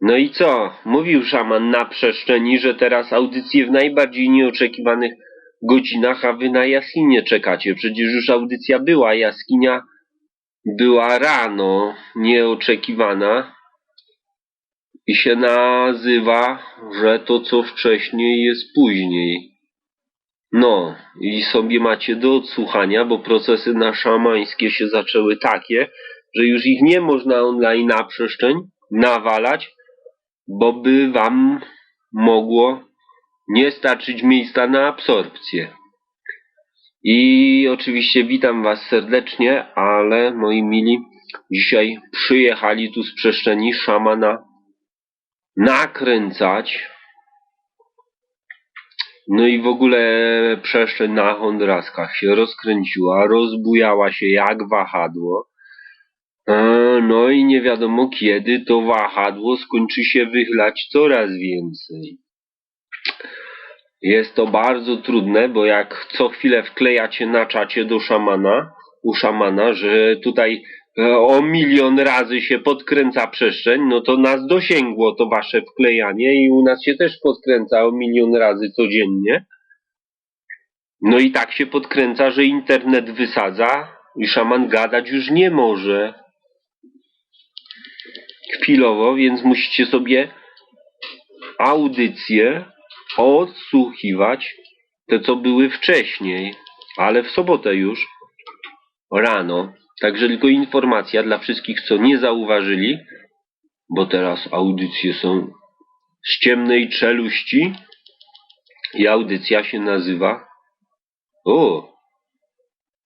No i co? Mówił szaman na przestrzeni, że teraz audycje w najbardziej nieoczekiwanych godzinach, a wy na jaskinię czekacie. Przecież już audycja była, jaskinia była rano, nieoczekiwana i się nazywa, że to co wcześniej jest później. No, i sobie macie do odsłuchania, bo procesy na szamańskie się zaczęły takie, że już ich nie można online na przestrzeń nawalać, bo by wam mogło nie starczyć miejsca na absorpcję. I oczywiście witam was serdecznie, ale moi mili, dzisiaj przyjechali tu z przestrzeni szamana nakręcać. No i w ogóle przestrzeń na Hondraskach się rozkręciła, rozbujała się jak wahadło. No i nie wiadomo kiedy to wahadło skończy się wychylać coraz więcej. Jest to bardzo trudne, bo jak co chwilę wklejacie na czacie do szamana, u szamana, że tutaj e, o milion razy się podkręca przestrzeń, no to nas dosięgło to wasze wklejanie i u nas się też podkręca o milion razy codziennie. No i tak się podkręca, że internet wysadza i szaman gadać już nie może chwilowo, więc musicie sobie audycje odsłuchiwać te, co były wcześniej, ale w sobotę już rano. Także tylko informacja dla wszystkich, co nie zauważyli, bo teraz audycje są z ciemnej czeluści i audycja się nazywa o,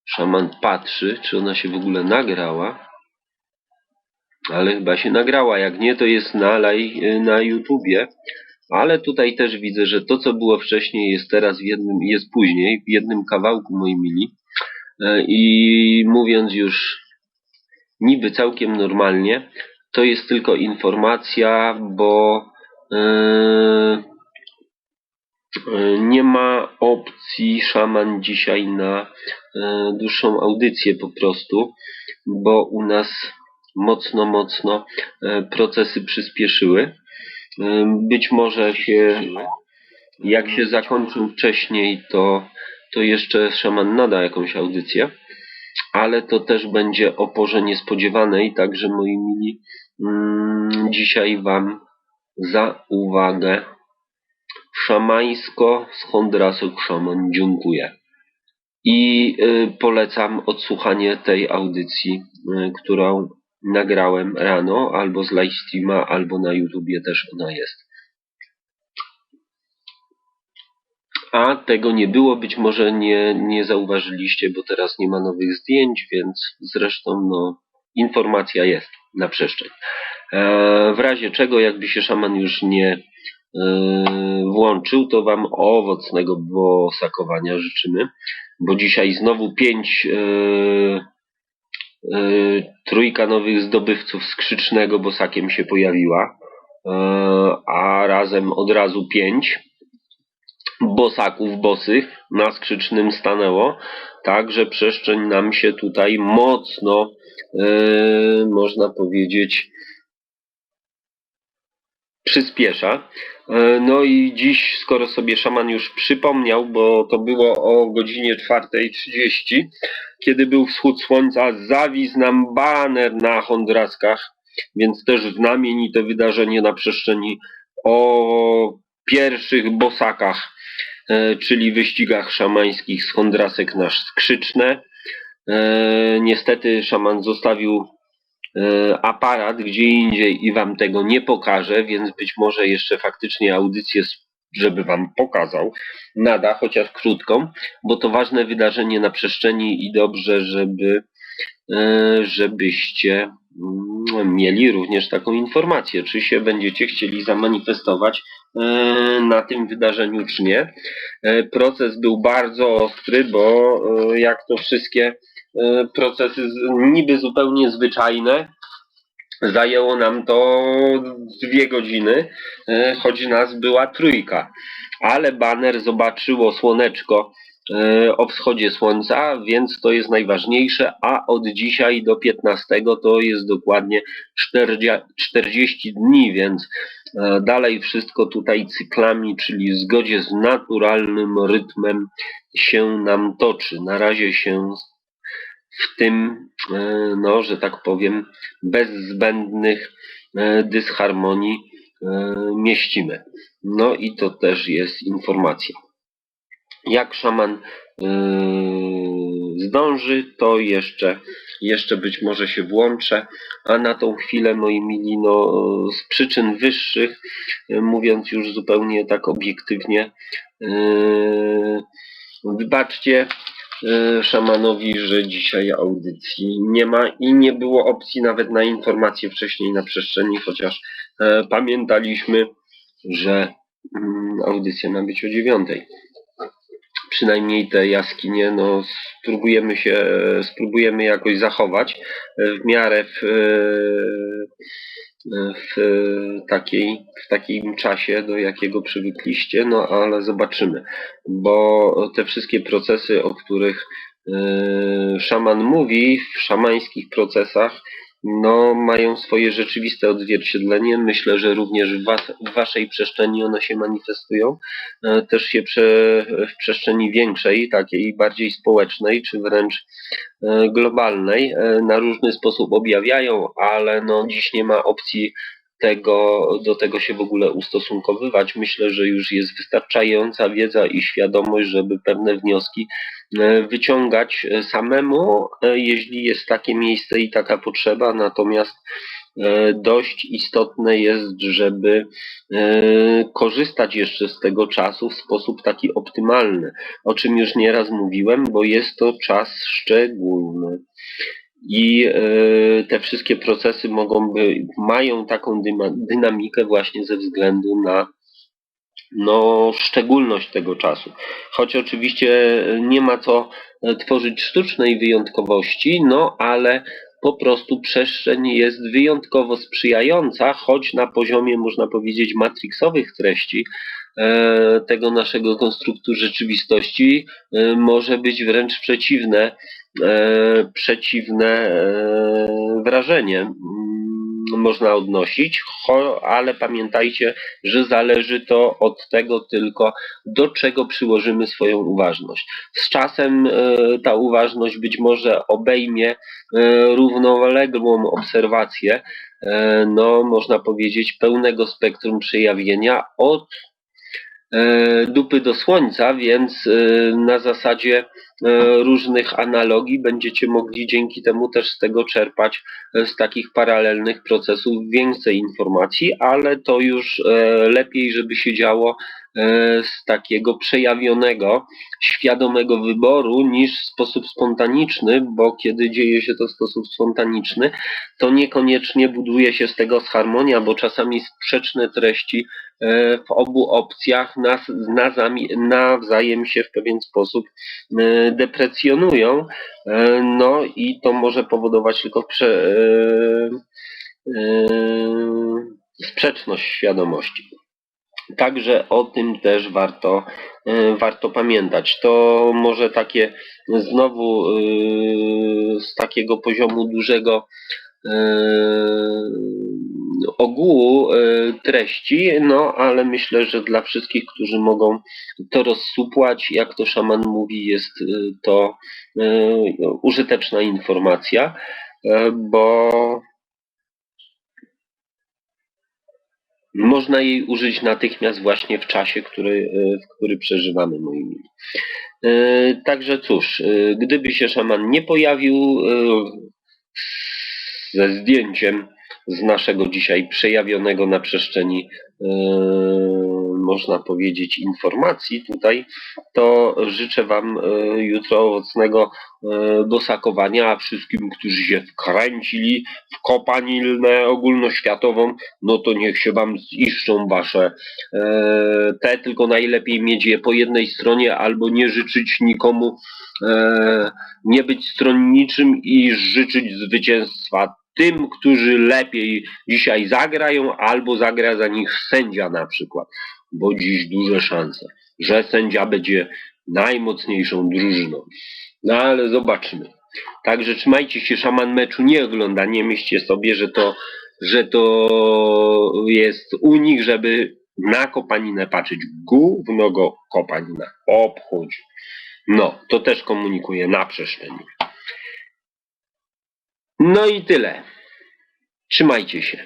szaman patrzy, czy ona się w ogóle nagrała. Ale chyba się nagrała. Jak nie, to jest na, na YouTubie. Ale tutaj też widzę, że to, co było wcześniej, jest teraz w jednym, jest później, w jednym kawałku, moi mili. E, I mówiąc już niby całkiem normalnie, to jest tylko informacja, bo e, e, nie ma opcji szaman dzisiaj na dłuższą audycję po prostu, bo u nas mocno, mocno e, procesy przyspieszyły. E, Być może się, jak się zakończą wcześniej, to, to jeszcze szaman nada jakąś audycję, ale to też będzie o porze niespodziewanej, także moi mili, mm, dzisiaj Wam za uwagę szamańsko z Hondrasok Szaman dziękuję. I y, polecam odsłuchanie tej audycji, y, którą nagrałem rano, albo z live streama, albo na YouTubie też ona jest. A tego nie było, być może nie, nie zauważyliście, bo teraz nie ma nowych zdjęć, więc zresztą no, informacja jest na przestrzeń. E, w razie czego, jakby się szaman już nie e, włączył, to Wam owocnego bosakowania życzymy, bo dzisiaj znowu pięć e, trójka nowych zdobywców skrzycznego bosakiem się pojawiła, e, a razem od razu pięć bosaków bosych na skrzycznym stanęło, także przestrzeń nam się tutaj mocno, e, można powiedzieć, przyspiesza. E, No i dziś, skoro sobie szaman już przypomniał, bo to było o godzinie 4.30, kiedy był wschód słońca, zawisł nam baner na Hondraskach, więc też znamienite wydarzenie na przestrzeni o pierwszych bosakach, e, czyli wyścigach szamańskich z Hondrasek na skrzyczne. E, Niestety szaman zostawił e, aparat gdzie indziej i wam tego nie pokaże, więc być może jeszcze faktycznie audycję, żeby wam pokazał, nada, chociaż krótką, bo to ważne wydarzenie na przestrzeni i dobrze, żeby e, żebyście mm, mieli również taką informację, czy się będziecie chcieli zamanifestować e, na tym wydarzeniu, czy nie. E, Proces był bardzo ostry, bo jak to wszystkie procesy niby zupełnie zwyczajne, zajęło nam to dwie godziny, e, choć nas była trójka. Ale baner zobaczyło słoneczko e, o wschodzie słońca, więc to jest najważniejsze, a od dzisiaj do 15 to jest dokładnie 40, 40 dni, więc e, dalej wszystko tutaj cyklami, czyli w zgodzie z naturalnym rytmem się nam toczy. Na razie się w tym, e, no, że tak powiem, bez zbędnych e, dysharmonii e, mieścimy. No i to też jest informacja. Jak szaman zdąży, to jeszcze, jeszcze być może się włączę, a na tą chwilę, moi mili, no, z przyczyn wyższych, mówiąc już zupełnie tak obiektywnie, wybaczcie, szamanowi, że dzisiaj audycji nie ma i nie było opcji nawet na informacje wcześniej na przestrzeni, chociaż e, pamiętaliśmy, że mm, audycja ma być o dziewiątej. Przynajmniej te jaskinie, no spróbujemy się, spróbujemy jakoś zachować e, w miarę w, e, w takiej, w takim czasie, do jakiego przywykliście, no ale zobaczymy, bo te wszystkie procesy, o których e, szaman mówi, w szamańskich procesach, no, mają swoje rzeczywiste odzwierciedlenie. Myślę, że również w, was, w waszej przestrzeni one się manifestują. E, też się prze, w przestrzeni większej, takiej bardziej społecznej, czy wręcz e, globalnej, e, na różny sposób objawiają, ale no, dziś nie ma opcji tego, do tego się w ogóle ustosunkowywać. Myślę, że już jest wystarczająca wiedza i świadomość, żeby pewne wnioski e, wyciągać e, samemu, e, jeśli jest takie miejsce i taka potrzeba. Natomiast dość istotne jest, żeby korzystać jeszcze z tego czasu w sposób taki optymalny, o czym już nieraz mówiłem, bo jest to czas szczególny i e, te wszystkie procesy mogą by, mają taką dynamikę właśnie ze względu na no, szczególność tego czasu. Choć oczywiście nie ma co e, tworzyć sztucznej wyjątkowości, no ale po prostu przestrzeń jest wyjątkowo sprzyjająca, choć na poziomie, można powiedzieć, matrixowych treści e, tego naszego konstruktu rzeczywistości może być wręcz przeciwne E, przeciwne e, wrażenie można odnosić, ale pamiętajcie, że zależy to od tego tylko, do czego przyłożymy swoją uważność. Z czasem e, ta uważność być może obejmie równoległą obserwację, no można powiedzieć pełnego spektrum przejawienia od dupy do słońca, więc na zasadzie E, różnych analogii, będziecie mogli dzięki temu też z tego czerpać e, z takich paralelnych procesów więcej informacji, ale to już e, lepiej, żeby się działo z takiego przejawionego, świadomego wyboru niż w sposób spontaniczny, bo kiedy dzieje się to w sposób spontaniczny, to niekoniecznie buduje się z tego harmonia, bo czasami sprzeczne treści w obu opcjach nas, nawzajem się w pewien sposób deprecjonują, e, no i to może powodować tylko prze, e, e, sprzeczność świadomości. Także o tym też warto, warto pamiętać. To może takie znowu z takiego poziomu dużego ogółu e, treści, no ale myślę, że dla wszystkich, którzy mogą to rozsupłać, jak to szaman mówi, jest e, to e, użyteczna informacja, bo można jej użyć natychmiast właśnie w czasie, który, w który przeżywamy, moi mili. Także cóż, gdyby się szaman nie pojawił ze zdjęciem z naszego dzisiaj przejawionego na przestrzeni, yy, można powiedzieć, informacji. Tutaj, to życzę Wam yy, jutro owocnego yy, dosakowania, a wszystkim, którzy się wkręcili w kopanilnę ogólnoświatową, no to niech się Wam ziszczą Wasze te, tylko najlepiej mieć je po jednej stronie albo nie życzyć nikomu nie być stronniczym i życzyć zwycięstwa tym, którzy lepiej dzisiaj zagrają, albo zagra za nich sędzia na przykład, bo dziś duże szanse, że sędzia będzie najmocniejszą drużyną. No ale zobaczymy. Także trzymajcie się, szaman meczu nie ogląda, nie myślcie sobie, że to, że to jest u nich, żeby na kopaninę patrzeć. Gówno go kopanina. Obchodź. No, to też komunikuje na przestrzeni. No i tyle. Trzymajcie się.